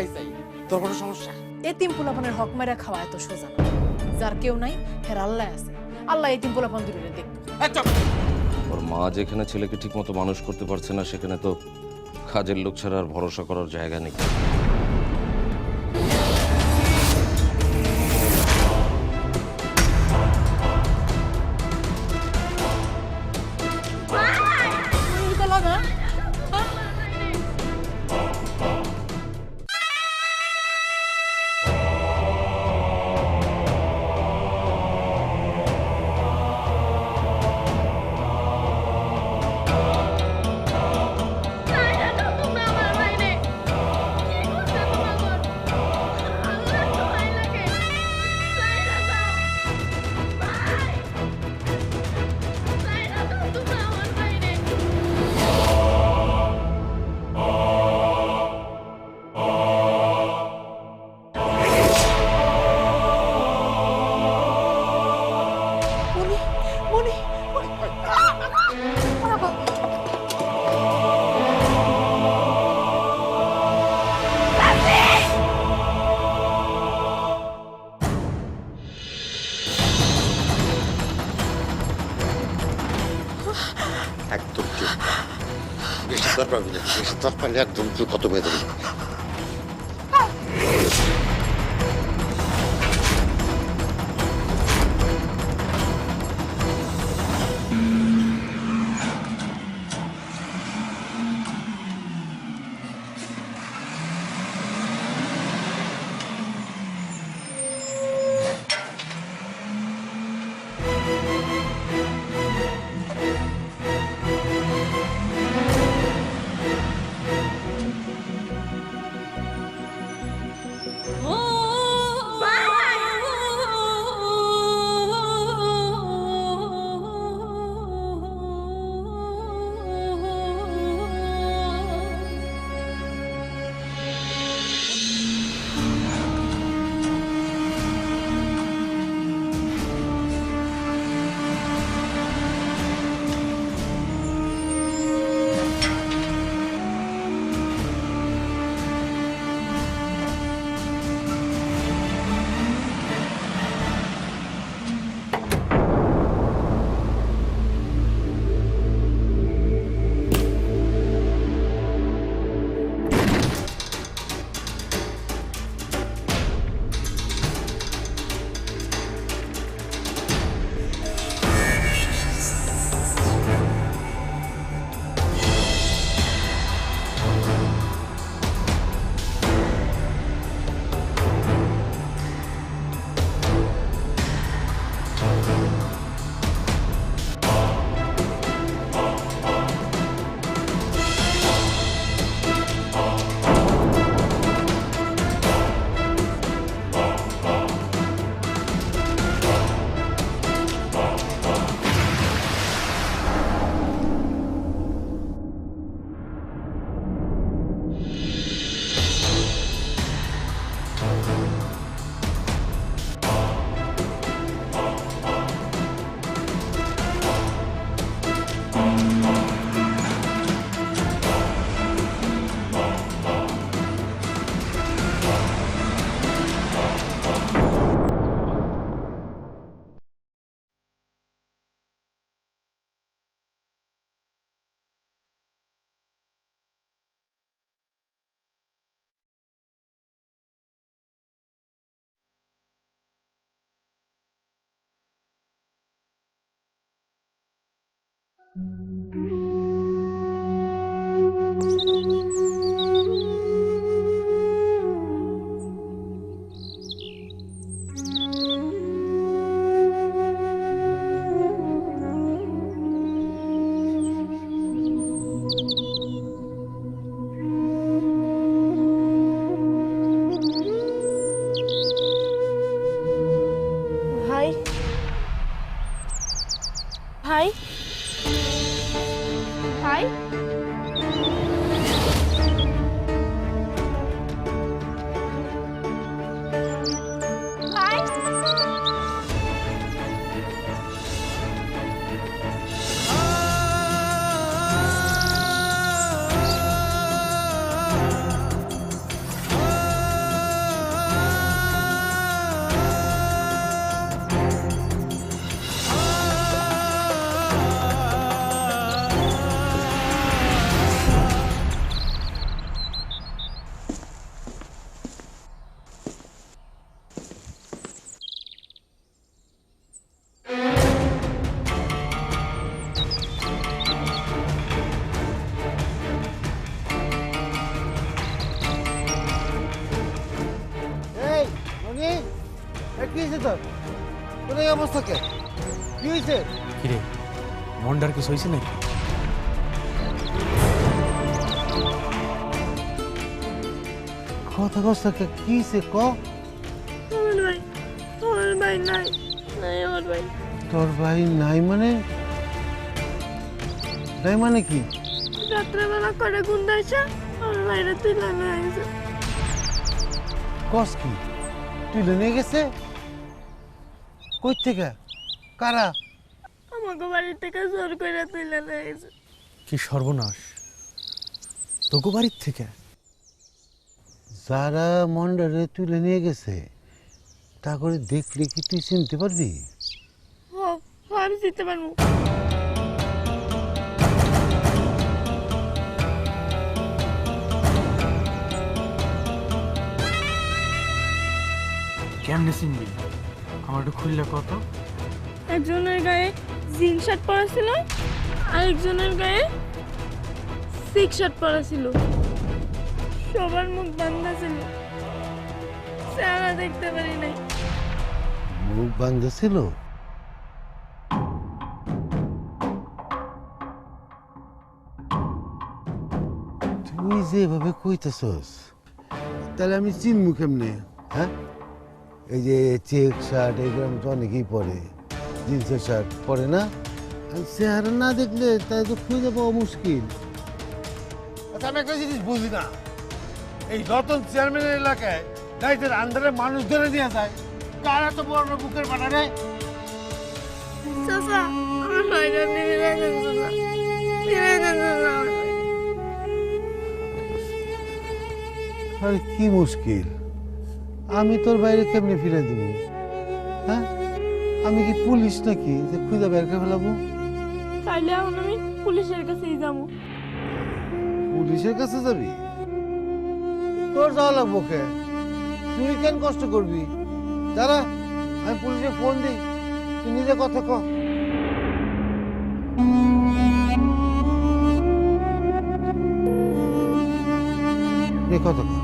আমার চাই চাই তোর কোনো সমস্যা? এতিম পোলাপানের হক মেরা খাওয়া এত সোজা না। যার কেউ নাই হের আল্লাহ আছে। আল্লাহ এতিম পোলাপান দূরে দেখবে ওর মা যেখানে ছেলেকে ঠিকমতো মানুষ করতে পারছে না সেখানে তো কাজের লোক ছাড়া আর ভরসা করার জায়গা নেই। উল্টো পাবি না বেশি তার পারলে একদম তুই হয়েছে তোর? তোর এই অবস্থা কে? কি হয়েছে? কিরে মন্ডার কিছু হয়েছে নাকি? কথা কষ্ট কে? কি হয়েছে? ক? আমার ভাই আমার ভাই নাই নাই আমার ভাই। তোর ভাই নাই মানে? নাই মানে কি? রাত্রেবেলা করে গুন্ডা এসে আমার ভাইরা তুই লানা হয়েছে কস কি? তুলে নিয়ে গেছে? কই থেকে? কারা? আমাকে বাড়ি থেকে জোর করে তুই লানা হয়েছে কি সর্বনাশ? তোকে বাড়ির থেকে? যারা মন্ডারে তুলে নিয়ে গেছে তা করে দেখলে কি তুই চিনতে পারবি? হ হ, আমি জিততে পারব। কেমনে চিনবি? আমার একটু খুললে কত? একজনের গায়ে জিন শার্ট পরা ছিল আরেকজনের গায়ে সিক্স শার্ট পরা ছিল। সবার মুখ বান্ধা ছিল। চেহারা দেখতে পারি নাই। মুখ বান্ধা ছিল? তুই যে এভাবে কইতেছস তাহলে আমি চিনমু কেমনে হ্যাঁ? এই যে চেক শার্ট এগুলো তো অনেকেই পরে। জিন্সের শার্ট পরে না? আর চেহারা না দেখলে তাই তো খুঁজে পাওয়া মুশকিল। আচ্ছা আমি একটা জিনিস বুঝি না। এই রতন চেয়ারম্যানের এলাকায় দায়িত্বের আন্ডারে মানুষ ধরে নিয়ে যায়। কারা তো বড় বুকের আমার ভাই। আরে কি মুশকিল। আমি তোর বাইরে কেমনে ফিরে দেবো? হ্যাঁ? আমি কি পুলিশ নাকি? যে খুঁজে বের করে ফেলাবো? তাইলে এখন আমি পুলিশের কাছেই যাব। পুলিশের কাছে যাবি? তোর যাওয়া লাগবো কে? তুই কেন কষ্ট করবি? দাঁড়া আমি পুলিশে ফোন দিই। তুই নিজে কথা ক। কথা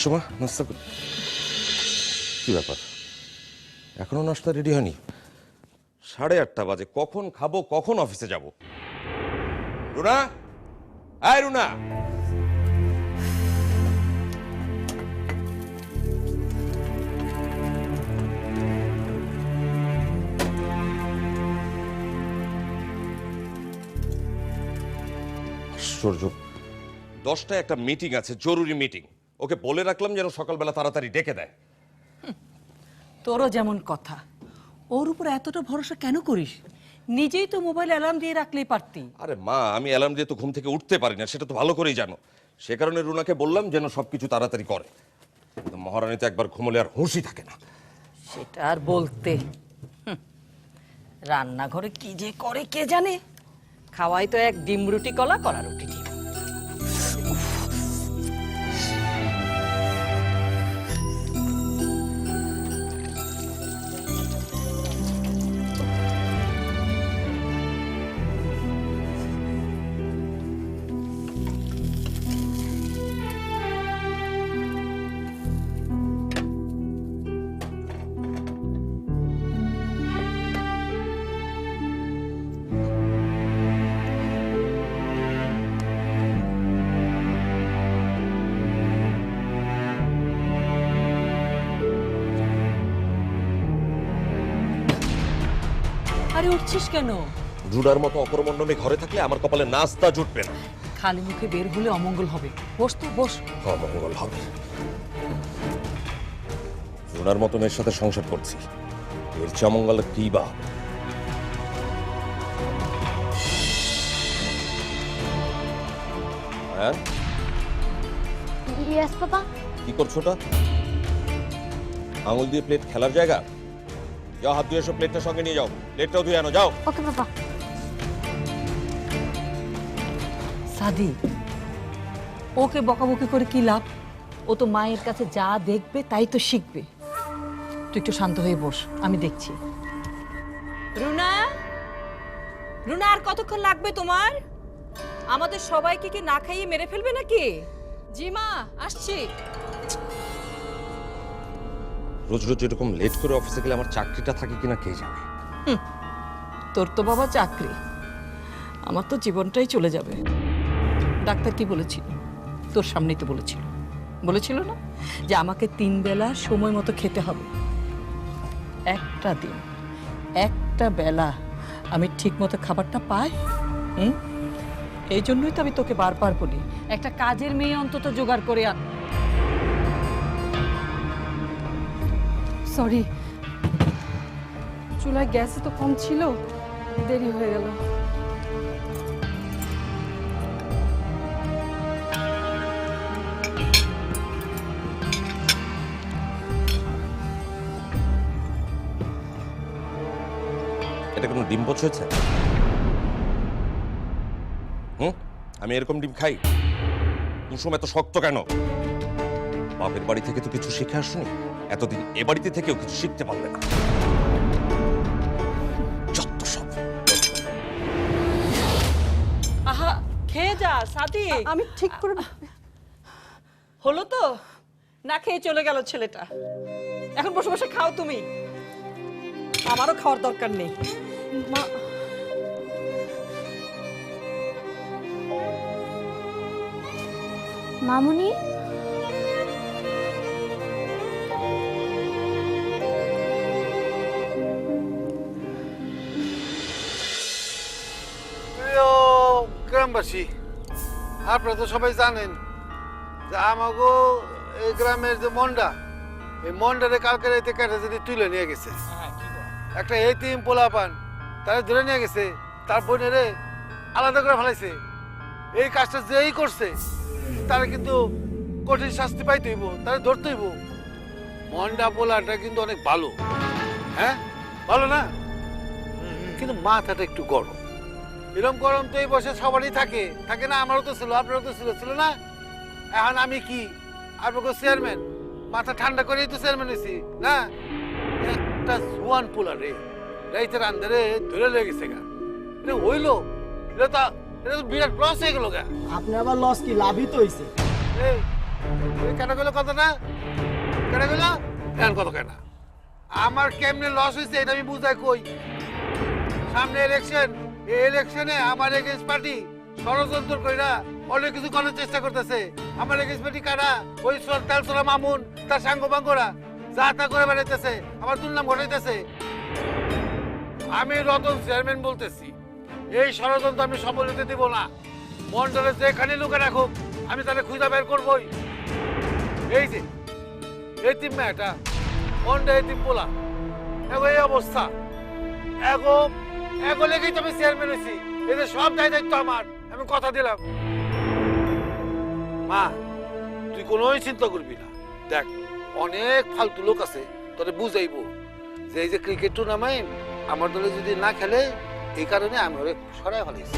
এসো নাস্তা করি। কি ব্যাপার? এখনও নাস্তা রেডি হয়নি? সাড়ে আটটা বাজে, কখন খাব, কখন অফিসে যাব? রুনা? আয় রুনা! আশ্চর্য। দশটায় একটা মিটিং আছে, জরুরি মিটিং ওকে বলে রাখলাম যেন সকালবেলা তাড়াতাড়ি ডেকে দেয়। তোরও যেমন কথা। ওর উপর এতটা ভরসা কেন করিস? নিজেই তো মোবাইল অ্যালার্ম দিয়ে রাখলেই পারতি। আরে মা আমি অ্যালার্ম দিয়ে তো ঘুম থেকে উঠতে পারি না সেটা তো ভালো করেই জানো। সে কারণে রুনাকে বললাম যেন সবকিছু তাড়াতাড়ি করে। মহারানী তো একবার ঘুমলে আর হুঁশই থাকে না। সেটা আর বলতে। রান্নাঘরে কি যে করে কে জানে? খাওয়াই তো এক ডিম রুটি কলা কলা রুটি। আরে উঠছিস কেন? রুনার মতো অকরমণ্ডনে ঘরে থাকলে আমার কপালে নাস্তা জুটবে না। খালি মুখে বের হলে অমঙ্গল হবে। বস তো বস। অমঙ্গল হবে। রুনার মতো মেয়ের সাথে সংসার করছি। এর চেয়ে অমঙ্গল কি বা? হ্যাঁ? ইয়েস পাপা কি করছ ওটা আঙুল দিয়ে প্লেট খেলার জায়গা? যাও হাত ধুয়ে এসো প্লেটটা সঙ্গে নিয়ে যাও। প্লেটটাও ধুয়ে আনো যাও। ওকে বাবা। সাদি ওকে বকাবকি করে কি লাভ? ও তো মায়ের কাছে যা দেখবে তাই তো শিখবে। তুই একটু শান্ত হয়ে বস আমি দেখছি। রুনা? রুনা আর কতক্ষণ লাগবে তোমার? আমাদের সবাইকে কি না খাইয়ে মেরে ফেলবে নাকি? জি মা আসছি। রোজ রোজ এরকম লেট করে অফিসে গেলে আমার চাকরিটা থাকে কিনা কে জানে? তোর তো বাবা চাকরি। আমার তো জীবনটাই চলে যাবে। ডাক্তার কি বলেছিল? তোর সামনেই তো বলেছিল। বলেছিল না? যে আমাকে তিন বেলা সময় মতো খেতে হবে। একটা দিন, একটা বেলা আমি ঠিক মতো খাবারটা পাই? হুম? এই জন্যই তো আমি তোকে বারবার বলি। একটা কাজের মেয়ে অন্তত জোগাড় করে আন। সরি চুলায় গ্যাস তো কম ছিল, দেরি হয়ে গেল। এটা কোনো ডিম পোচ হুম? আমি এরকম ডিম খাই। কুসুম এত শক্ত কেন? বাপের বাড়ি থেকে তো কিছু শিখে আসুনি। এতদিন এ বাড়িতে থেকেও কিছু শিখতে পারলে না। যত সব। আহা খেয়ে যা আমি ঠিক করে হলো তো? না খেয়ে চলে গেল ছেলেটা। এখন বসে বসে খাও তুমি। আমারও খাওয়ার দরকার নেই। মা। মামুনি? গ্রামবাসী আপনারা তো সবাই জানেন যে আমাগো এই গ্রামের যে মন্ডা এই মন্ডারে কালকে রাতে কাটা যদি তুলে নিয়ে গেছে। একটা এতিম পোলাপান তারা ধরে নিয়ে গেছে তার বোনেরে আলাদা করে ফেলাইছে। এই কাজটা যেই করছে তারা কিন্তু কঠিন শাস্তি পাইতে পাইতেইব তারা ধরতে ধরতেইব মন্ডা পোলাটা কিন্তু অনেক ভালো। হ্যাঁ? ভালো না? কিন্তু মাথাটা একটু গরম। এরকম গরম তো এই বসে সবারই থাকে। থাকে না? আমারও তো ছিল আপনারও তো ছিল। ছিল না? এখন আমি কি? আপনাকে চেয়ারম্যান? মাথা ঠান্ডা করেই তো চেয়ারম্যান হয়েছি না? একটা জুয়ান পোলা রে রাইতের আন্ধারে ধরে লেগেছে গা। এটা হইল? এটা তো এটা তো বিরাট লস হয়ে গেল গা। আপনি আবার লস কি? লাভই তো হইছে। এই কেন গেল কথা না কেন গেল কেন কত কেন আমার কেমনে লস হয়েছে এটা আমি বুঝাই কই। সামনে ইলেকশন এই ইলেকশনে আমার এগেন্স্ট পার্টি ষড়যন্ত্র কইরা অনেক কিছু করার চেষ্টা করতেছে। আমার এগেন্স্ট পার্টি কারা? ওই সরকার সোলা মামুন, তার সাঙ্গ বাঙ্গরা। যা তা করে বেড়াইতেছে আমার দুর্নাম ঘটাইতেছে। আমি রতন চেয়ারম্যান বলতেছি, এই ষড়যন্ত্র আমি সফল হতে দিব না। মন্ডলে যেখানে লোকে রাখুক, আমি তাহলে খুঁজা বের করবই। এই যে, এতিম মেয়েটা মন্ডে এতিম পোলা। এই অবস্থা। এগো এগো লেগেই তো আমি চেয়ারম্যান হয়েছি এদের সব দায় দায়িত্ব আমার। আমি কথা দিলাম। মা, তুই কোনোই চিন্তা করবি না। দেখ, অনেক ফালতু লোক আছে, তোরে বুঝাইবো। যে এই যে ক্রিকেট টুর্নামেন্ট আমার দলে যদি না খেলে, এই কারণে আমি ওরে সরাই ফেলেছি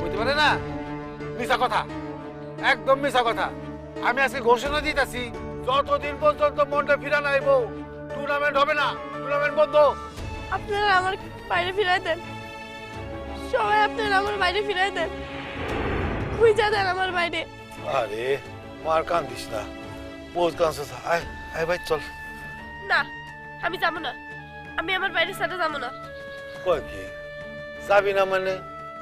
বুঝতে পারে না? মিশা কথা। একদম মিশা কথা। আমি আজকে ঘোষণা দিতেছি, যতদিন পর্যন্ত মনটা ফিরা নাইব টুর্নামেন্ট হবে না টুর্নামেন্ট বন্ধ। আপনারা আমার বাইরে ফিরাই দেন। সবাই আপনারা আমার বাইরে ফিরাই দেন। খুঁজা দেন আমার বাইরে। আরে মার কান্দিস না। বহুত কাঁদছিস। আয় আয় ভাই চল। না আমি যাব না। আমি আমার বাইরের সাথে যাব না। কয় কি? যাবি না মানে?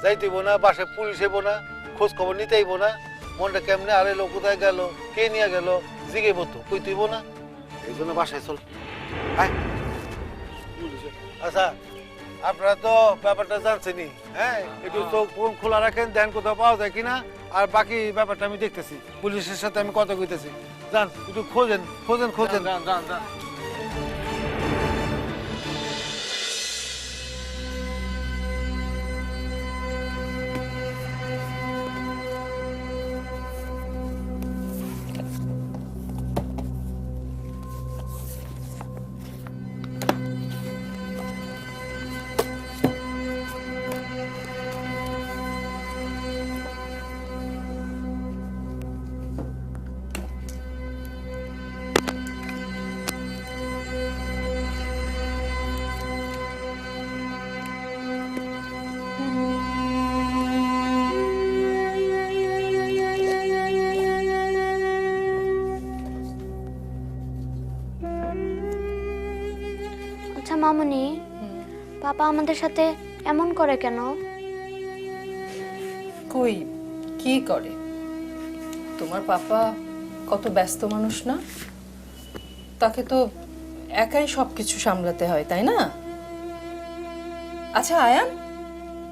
যাইতেইব না বাসায় পুলিশ এবো না খোঁজ খবর নিতেইব না। মনটা কেমনে? আরে লোক কোথায় গেল? কে নিয়ে গেল? জিগেইব তো কই তুইব না। এই জন্য বাসায় চল। আয়। আচ্ছা আপনারা তো ব্যাপারটা জানছেনই হ্যাঁ? একটু চোখ ফোন খোলা রাখেন দেন কোথাও পাওয়া যায় কিনা। আর বাকি ব্যাপারটা আমি দেখতেছি। পুলিশের সাথে আমি কথা কইতেছি। জান একটু খোঁজেন খোঁজেন খোঁজেন। যান যান যান। পাপা আমাদের সাথে এমন করে কেন? কই কি করে? তোমার পাপা কত ব্যস্ত মানুষ না? তাকে তো একাই সব কিছু সামলাতে হয় তাই না? আচ্ছা আয়ান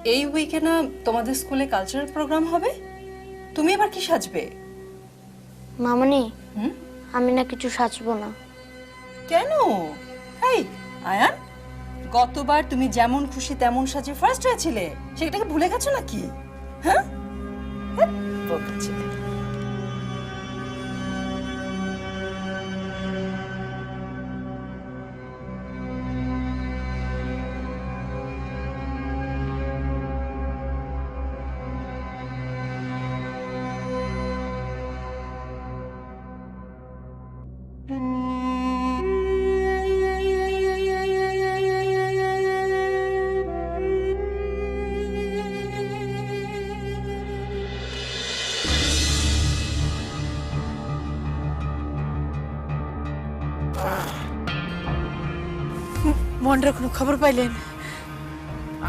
এই উইকে না তোমাদের স্কুলে কালচারাল প্রোগ্রাম হবে? তুমি এবার কি সাজবে? মামনি হুম? আমি না কিছু সাজবো না। কেন? এই আয়ান গতবার তুমি যেমন খুশি তেমন সাজে ফার্স্ট হয়েছিলে সেটাকে ভুলে গেছো নাকি? হ্যাঁ? হ্যাঁ, মন্ডার কোনো খবর পাইলেন?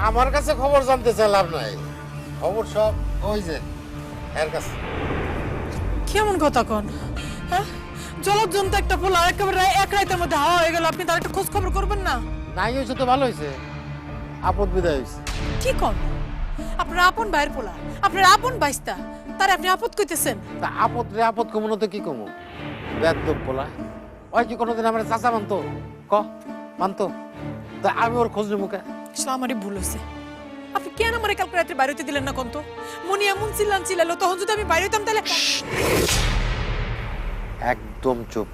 আমার কাছে খবর জানতে চাই লাভ নাই। খবর সব ওই যে এর কাছে। কেমন কথা কন? হ্যাঁ? জলজন্ত একটা পোলা একেবারে এক রাতের মধ্যে হাওয়া হয়ে গেল আপনি তার একটা খোঁজ খবর করবেন না? নাই হয়েছে তো ভালো হয়েছে। আপদ বিদায় হয়েছে। কি কন? আপনার আপন ভাইয়ের পোলা আপনার আপন বাইস্তা তার আপনি আপদ কইতেছেন? তা আপদ রে আপদ কমু তো কি কমু? বেদ বলা ওই কি কোনোদিন আমার চাচা মানতো? ক? মানতো? তা আমি ওর খোঁজ নেব কে? আসলে আমারই ভুল হয়েছে। আপনি কেন আমার কালকে রাত্রে বাইরে দিলেন না কোন তো মনি এমন চিল্লান চিল্লালো তখন যদি আমি বাইরে হইতাম তাহলে একদম চুপ।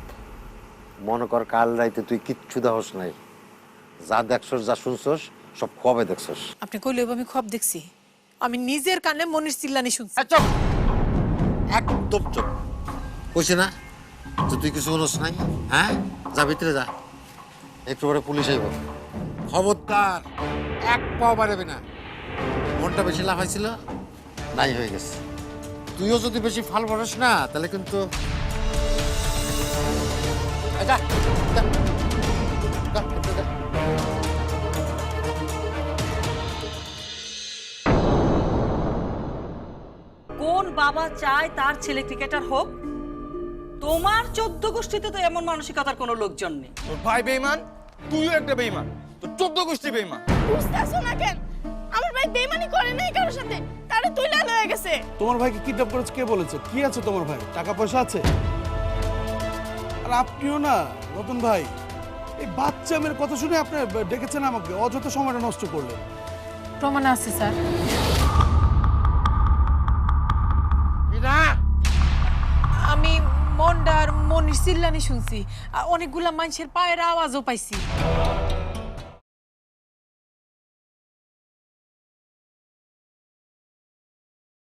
মনে কর কাল রাইতে তুই কিচ্ছু দাহস নাই। যা দেখছস যা শুনছস সব কবে দেখছস। আপনি কইলে আমি খব দেখছি। আমি নিজের কানে মনির চিল্লানি শুনছি। চুপ! একদম চুপ। কইছে না যে তুই কিছু শুনস নাই? হ্যাঁ? যা ভিতরে যা। একটু পরে পুলিশ আইব। খবরদার, এক পাও বাড়াবে না। মনটা বেশি লাফাইছিল, নাই হয়ে গেছে। তুইও যদি বেশি ফাল ভরস না, তাহলে কিন্তু। কোন বাবা চায় তার ছেলে ক্রিকেটার হোক? তোমার চোদ্দ গোষ্ঠীতে তো এমন মানসিকতার কোনো লোকজন নেই। তোর ভাই বেইমান তুইও একটা বেইমান তোর চোদ্দ গোষ্ঠী বেইমান বুঝতেছো না কেন? আমার ভাই বেমানি করে নাই কারোর সাথে তারে তুইলা লয়ে গেছে। তোমার ভাইকে কিডন্যাপ করেছে কে বলেছে? কি আছে তোমার ভাই? টাকা পয়সা আছে? আর আপনিও না রতন ভাই। এই বাচ্চা মেয়ের কথা শুনে আপনি ডেকেছেন আমাকে অযথা সময়টা নষ্ট করলেন। প্রমাণ আছে স্যার মীরা! আমি মন্ডার মনির চিল্লানি শুনছি। অনেকগুলা মানুষের পায়ের আওয়াজও পাইছি।